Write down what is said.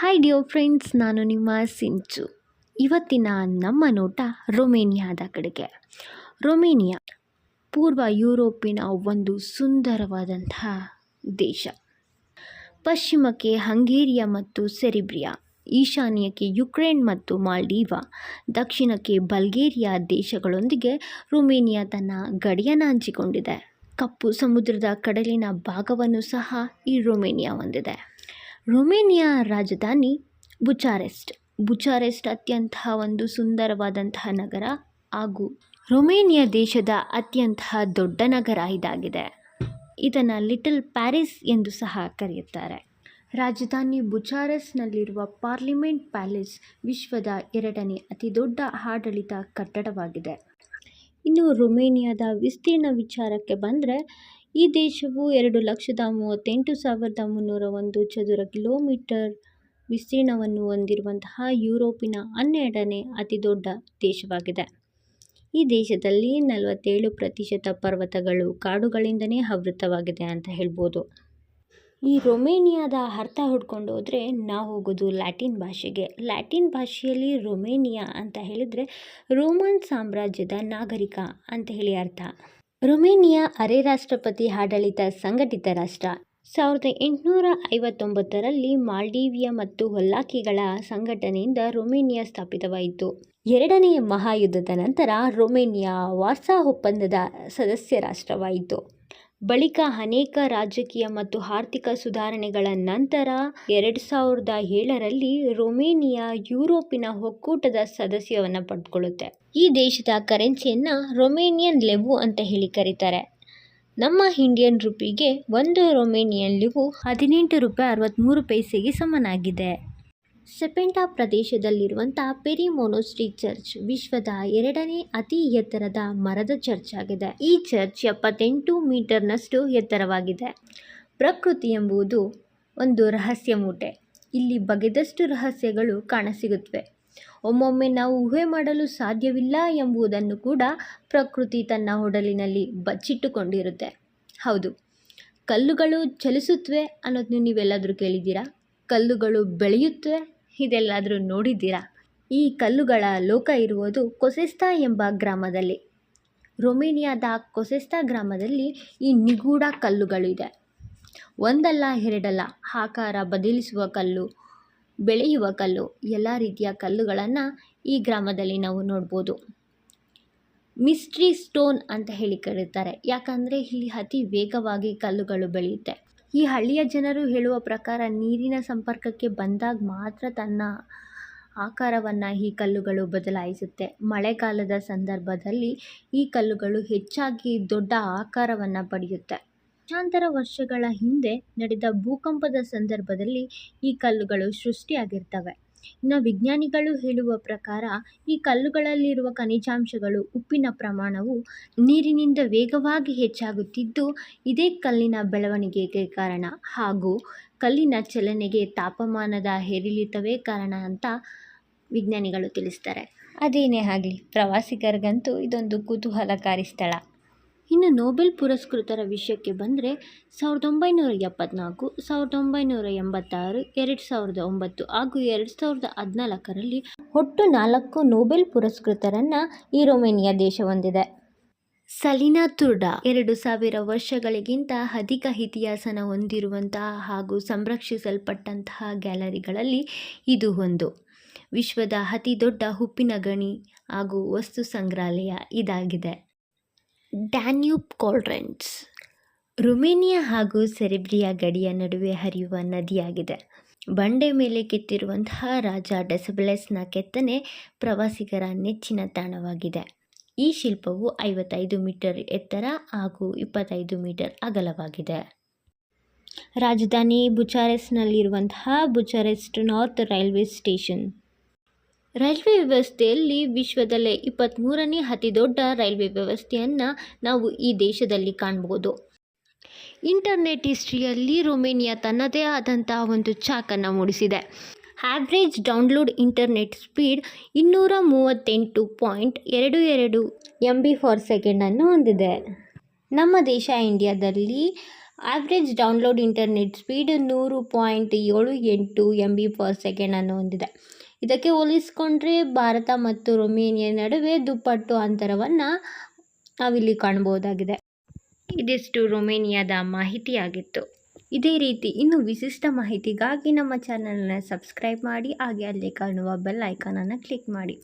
Hi Dio friends ನಾನು ನಿಮ್ಮ ಸಿಂಚು. ಇವತ್ತಿನ ನಮ್ಮ ನೋಟ ರೊಮೇನಿಯಾದ ಕಡೆಗೆ. ರೊಮೇನಿಯಾ ಪೂರ್ವ ಯುರೋಪಿನ ಒಂದು ಸುಂದರವಾದಂತಹ ದೇಶ. ಪಶ್ಚಿಮಕ್ಕೆ ಹಂಗೇರಿಯಾ ಮತ್ತು ಸೆರಿಬ್ರಿಯಾ, ಈಶಾನ್ಯಕ್ಕೆ ಯುಕ್ರೇನ್ ಮತ್ತು ಮಾಲ್ಡೀವಾ, ದಕ್ಷಿಣಕ್ಕೆ ಬಲ್ಗೇರಿಯಾ ದೇಶಗಳೊಂದಿಗೆ ರೊಮೇನಿಯಾ ತನ್ನ ಗಡಿಯನ್ನು ಹಂಚಿಕೊಂಡಿದೆ. ಕಪ್ಪು ಸಮುದ್ರದ ಕಡಲಿನ ಭಾಗವನ್ನು ಸಹ ಈ ರೊಮೇನಿಯಾ ಹೊಂದಿದೆ. ರೊಮೇನಿಯಾ ರಾಜಧಾನಿ ಬುಚಾರೆಸ್ಟ್. ಬುಚಾರೆಸ್ಟ್ ಅತ್ಯಂತ ಒಂದು ಸುಂದರವಾದಂತಹ ನಗರ ಹಾಗೂ ರೊಮೇನಿಯಾ ದೇಶದ ಅತ್ಯಂತ ದೊಡ್ಡ ನಗರ ಇದಾಗಿದೆ. ಇದನ್ನು ಲಿಟಲ್ ಪ್ಯಾರಿಸ್ ಎಂದು ಸಹ ಕರೆಯುತ್ತಾರೆ. ರಾಜಧಾನಿ ಬುಚಾರೆಸ್ನಲ್ಲಿರುವ ಪಾರ್ಲಿಮೆಂಟ್ ಪ್ಯಾಲೇಸ್ ವಿಶ್ವದ ಎರಡನೇ ಅತಿದೊಡ್ಡ ಆಡಳಿತ ಕಟ್ಟಡವಾಗಿದೆ. ಇನ್ನು ರೊಮೇನಿಯಾದ ವಿಸ್ತೀರ್ಣ ವಿಚಾರಕ್ಕೆ ಬಂದರೆ ಈ ದೇಶವು ಎರಡು ಲಕ್ಷದ ಮೂವತ್ತೆಂಟು ಸಾವಿರದ ಮುನ್ನೂರ ಒಂದು ಚದುರ ಕಿಲೋಮೀಟರ್ ವಿಸ್ತೀರ್ಣವನ್ನು ಹೊಂದಿರುವಂತಹ ಯುರೋಪಿನ ಹನ್ನೆರಡನೇ ಅತಿದೊಡ್ಡ ದೇಶವಾಗಿದೆ. ಈ ದೇಶದಲ್ಲಿ ನಲವತ್ತೇಳು ಪ್ರತಿಶತ ಪರ್ವತಗಳು ಕಾಡುಗಳಿಂದನೇ ಆವೃತವಾಗಿದೆ ಅಂತ ಹೇಳ್ಬೋದು. ಈ ರೊಮೇನಿಯಾದ ಅರ್ಥ ಹುಡ್ಕೊಂಡು ಹೋದರೆ ನಾವು ಹೋಗೋದು ಲ್ಯಾಟಿನ್ ಭಾಷೆಗೆ. ಲ್ಯಾಟಿನ್ ಭಾಷೆಯಲ್ಲಿ ರೊಮೇನಿಯಾ ಅಂತ ಹೇಳಿದರೆ ರೋಮನ್ ಸಾಮ್ರಾಜ್ಯದ ನಾಗರಿಕ ಅಂತ ಹೇಳಿ ಅರ್ಥ. ರೊಮೇನಿಯಾ ಅರೆ ರಾಷ್ಟ್ರಪತಿ ಆಡಳಿತ ಸಂಘಟಿತ ರಾಷ್ಟ್ರ. ಸಾವಿರದ ಎಂಟುನೂರ ಐವತ್ತೊಂಬತ್ತರಲ್ಲಿ ಮಾಲ್ಡೀವಿಯಾ ಮತ್ತು ಹೊಲ್ಲಾಕಿಗಳ ಸಂಘಟನೆಯಿಂದ ರೊಮೇನಿಯಾ ಸ್ಥಾಪಿತವಾಯಿತು. ಎರಡನೆಯ ಮಹಾಯುದ್ಧದ ನಂತರ ರೊಮೇನಿಯಾ ವಾರ್ಸಾ ಒಪ್ಪಂದದ ಸದಸ್ಯ ರಾಷ್ಟ್ರವಾಯಿತು. ಬಳಿಕ ಅನೇಕ ರಾಜಕೀಯ ಮತ್ತು ಆರ್ಥಿಕ ಸುಧಾರಣೆಗಳ ನಂತರ ಎರಡು ಸಾವಿರದ ಏಳರಲ್ಲಿ ರೊಮೇನಿಯಾ ಯುರೋಪಿನ ಒಕ್ಕೂಟದ ಸದಸ್ಯವನ್ನು ಪಡ್ಕೊಳ್ಳುತ್ತೆ. ಈ ದೇಶದ ಕರೆನ್ಸಿಯನ್ನು ರೊಮೇನಿಯನ್ ಲೆವು ಅಂತ ಹೇಳಿ ಕರೀತಾರೆ. ನಮ್ಮ ಇಂಡಿಯನ್ ರುಪಿಗೆ ಒಂದು ರೊಮೇನಿಯನ್ ಲೆವು ಹದಿನೆಂಟು ರೂಪಾಯಿ ಅರವತ್ತ್ಮೂರು ಪೈಸೆಗೆ ಸಮನಾಗಿದೆ. ಸೆಪೆಂಟಾ ಪ್ರದೇಶದಲ್ಲಿರುವಂಥ ಪೆರಿಮೋನೋಸ್ಟ್ರಿ ಚರ್ಚ್ ವಿಶ್ವದ ಎರಡನೇ ಅತಿ ಎತ್ತರದ ಮರದ ಚರ್ಚ್ ಆಗಿದೆ ಈ ಚರ್ಚ್ ಎಪ್ಪತ್ತೆಂಟು ಮೀಟರ್ನಷ್ಟು ಎತ್ತರವಾಗಿದೆ. ಪ್ರಕೃತಿ ಎಂಬುದು ಒಂದು ರಹಸ್ಯ ಮೂಟೆ. ಇಲ್ಲಿ ಬಗೆದಷ್ಟು ರಹಸ್ಯಗಳು ಕಾಣಸಿಗುತ್ತವೆ. ಒಮ್ಮೊಮ್ಮೆ ನಾವು ಊಹೆ ಮಾಡಲು ಸಾಧ್ಯವಿಲ್ಲ ಎಂಬುದನ್ನು ಕೂಡ ಪ್ರಕೃತಿ ತನ್ನ ಒಡಲಿನಲ್ಲಿ ಬಚ್ಚಿಟ್ಟುಕೊಂಡಿರುತ್ತೆ. ಹೌದು. ಕಲ್ಲುಗಳು ಚಲಿಸುತ್ತವೆ ಅನ್ನೋದನ್ನು ನೀವೆಲ್ಲಾದರೂ ಕೇಳಿದ್ದೀರಾ? ಕಲ್ಲುಗಳು ಬೆಳೆಯುತ್ತವೆ ಇದೆಲ್ಲಾದರೂ ನೋಡಿದ್ದೀರಾ? ಈ ಕಲ್ಲುಗಳ ಲೋಕ ಇರುವುದು ಕೊಸೆಸ್ತಾ ಎಂಬ ಗ್ರಾಮದಲ್ಲಿ. ರೊಮೇನಿಯಾದ ಕೊಸೆಸ್ತಾ ಗ್ರಾಮದಲ್ಲಿ ಈ ನಿಗೂಢ ಕಲ್ಲುಗಳಿದೆ ಒಂದಲ್ಲ ಎರಡಲ್ಲ, ಆಕಾರ ಬದಲಿಸುವ ಕಲ್ಲು, ಬೆಳೆಯುವ ಕಲ್ಲು, ಎಲ್ಲ ರೀತಿಯ ಕಲ್ಲುಗಳನ್ನು ಈ ಗ್ರಾಮದಲ್ಲಿ ನಾವು ನೋಡ್ಬೋದು. ಮಿಸ್ಟ್ರಿ ಸ್ಟೋನ್ ಅಂತ ಹೇಳಿ ಕರೀತಾರೆ. ಯಾಕಂದರೆ ಇಲ್ಲಿ ಅತಿ ವೇಗವಾಗಿ ಕಲ್ಲುಗಳು ಬೆಳೆಯುತ್ತೆ. ಈ ಹಳ್ಳಿಯ ಜನರು ಹೇಳುವ ಪ್ರಕಾರ ನೀರಿನ ಸಂಪರ್ಕಕ್ಕೆ ಬಂದಾಗ ಮಾತ್ರ ತನ್ನ ಆಕಾರವನ್ನು ಈ ಕಲ್ಲುಗಳು ಬದಲಾಯಿಸುತ್ತೆ. ಮಳೆಗಾಲದ ಸಂದರ್ಭದಲ್ಲಿ ಈ ಕಲ್ಲುಗಳು ಹೆಚ್ಚಾಗಿ ದೊಡ್ಡ ಆಕಾರವನ್ನು ಪಡೆಯುತ್ತೆ. ಲಕ್ಷಾಂತರ ವರ್ಷಗಳ ಹಿಂದೆ ನಡೆದ ಭೂಕಂಪದ ಸಂದರ್ಭದಲ್ಲಿ ಈ ಕಲ್ಲುಗಳು ಸೃಷ್ಟಿಯಾಗಿರ್ತವೆ. ಇನ್ನು ವಿಜ್ಞಾನಿಗಳು ಹೇಳುವ ಪ್ರಕಾರ, ಈ ಕಲ್ಲುಗಳಲ್ಲಿರುವ ಖನಿಜಾಂಶಗಳು ಉಪ್ಪಿನ ಪ್ರಮಾಣವು ನೀರಿನಿಂದ ವೇಗವಾಗಿ ಹೆಚ್ಚಾಗುತ್ತಿದ್ದು, ಇದೇ ಕಲ್ಲಿನ ಬೆಳವಣಿಗೆಗೆ ಕಾರಣ. ಹಾಗೂ ಕಲ್ಲಿನ ಚಲನೆಗೆ ತಾಪಮಾನದ ಏರಿಳಿತವೇ ಕಾರಣ ಅಂತ ವಿಜ್ಞಾನಿಗಳು ತಿಳಿಸ್ತಾರೆ ಅದೇನೇ ಆಗಲಿ, ಪ್ರವಾಸಿಗರಿಗಂತೂ ಇದೊಂದು ಕುತೂಹಲಕಾರಿ ಸ್ಥಳ. ಇನ್ನು ನೋಬೆಲ್ ಪುರಸ್ಕೃತರ ವಿಷಯಕ್ಕೆ ಬಂದರೆ ಸಾವಿರದ ಒಂಬೈನೂರ ಎಪ್ಪತ್ನಾಲ್ಕು, ಸಾವಿರದ ಒಂಬೈನೂರ ಎಂಬತ್ತಾರು, ಎರಡು ಸಾವಿರದ ಒಂಬತ್ತು ಹಾಗೂ ಎರಡು ಸಾವಿರದ ಹದಿನಾಲ್ಕರಲ್ಲಿ ಒಟ್ಟು ನಾಲ್ಕು ನೋಬೆಲ್ ಪುರಸ್ಕೃತರನ್ನು ಈ ರೊಮೇನಿಯಾ ದೇಶ ಹೊಂದಿದೆ. ಸಲಿನಾ ತುರ್ಡಾ ಎರಡು ಸಾವಿರ ವರ್ಷಗಳಿಗಿಂತ ಅಧಿಕ ಇತಿಹಾಸನ ಹೊಂದಿರುವಂತಹ ಹಾಗೂ ಸಂರಕ್ಷಿಸಲ್ಪಟ್ಟಂತಹ ಗ್ಯಾಲರಿಗಳಲ್ಲಿ ಇದು ಒಂದು. ವಿಶ್ವದ ಅತಿ ದೊಡ್ಡ ಉಪ್ಪಿನ ಗಣಿ ಹಾಗೂ ವಸ್ತು ಸಂಗ್ರಹಾಲಯ ಇದಾಗಿದೆ. ಡ್ಯಾನ್ಯೂಬ್ ಕೋಲ್ಡ್ರೆನ್ಸ್ ರೊಮೇನಿಯಾ ಹಾಗೂ ಸೆರೆಬ್ರಿಯಾ ಗಡಿಯ ನಡುವೆ ಹರಿಯುವ ನದಿಯಾಗಿದೆ. ಬಂಡೆ ಮೇಲೆ ಕೆತ್ತಿರುವಂತಹ ರಾಜ ಡೆಸಬ್ಲೆಸ್ನ ಕೆತ್ತನೆ ಪ್ರವಾಸಿಗರ ನೆಚ್ಚಿನ ತಾಣವಾಗಿದೆ. ಈ ಶಿಲ್ಪವು ಐವತ್ತೈದು ಮೀಟರ್ ಎತ್ತರ ಹಾಗೂ ಇಪ್ಪತ್ತೈದು ಮೀಟರ್ ಅಗಲವಾಗಿದೆ. ರಾಜಧಾನಿ ಬುಚಾರೆಸ್ನಲ್ಲಿರುವಂತಹ Bucharest North railway station. Railway ವ್ಯವಸ್ಥೆಯಲ್ಲಿ ವಿಶ್ವದಲ್ಲೇ ಅತಿ ದೊಡ್ಡ ರೈಲ್ವೆ ವ್ಯವಸ್ಥೆಯನ್ನು ನಾವು ಈ ದೇಶದಲ್ಲಿ ಕಾಣ್ಬೋದು. ಇಂಟರ್ನೆಟ್ ಹಿಸ್ಟ್ರಿಯಲ್ಲಿ ರೊಮೇನಿಯಾ ತನ್ನದೇ ಆದಂತಹ ಒಂದು ಚಾಕನ್ನು ಮೂಡಿಸಿದೆ. ಆವ್ರೇಜ್ ಡೌನ್ಲೋಡ್ ಇಂಟರ್ನೆಟ್ ಸ್ಪೀಡ್ ಇನ್ನೂರ ಮೂವತ್ತೆಂಟು ಪಾಯಿಂಟ್ ಎರಡು ಎರಡು ಎಂ ಬಿ ಫಾರ್ ಸೆಕೆಂಡನ್ನು ಹೊಂದಿದೆ. ನಮ್ಮ ದೇಶ ಇಂಡಿಯಾದಲ್ಲಿ ಆವ್ರೇಜ್ ಡೌನ್ಲೋಡ್ ಇಂಟರ್ನೆಟ್ ಸ್ಪೀಡ್ ನೂರು ಪಾಯಿಂಟ್ ಏಳು ಎಂಟು ಎಂ ಬಿ ಪರ್ ಸೆಕೆಂಡನ್ನು ಹೊಂದಿದೆ. ಇದಕ್ಕೆ ಹೋಲಿಸಿಕೊಂಡ್ರೆ ಭಾರತ ಮತ್ತು ರೊಮೇನಿಯಾ ನಡುವೆ ದುಪ್ಪಟ್ಟು ಅಂತರವನ್ನು ನಾವಿಲ್ಲಿ ಕಾಣಬಹುದಾಗಿದೆ. ಇದಿಷ್ಟು ರೊಮೇನಿಯಾದ ಮಾಹಿತಿಯಾಗಿತ್ತು. ಇದೇ ರೀತಿ ಇನ್ನು ವಿಶಿಷ್ಟ ಮಾಹಿತಿಗಾಗಿ ನಮ್ಮ ಚಾನಲ್ನ ಸಬ್ಸ್ಕ್ರೈಬ್ ಮಾಡಿ, ಹಾಗೆ ಅಲ್ಲಿ ಕಾಣುವ ಬೆಲ್ ಐಕಾನನ್ನು ಕ್ಲಿಕ್ ಮಾಡಿ.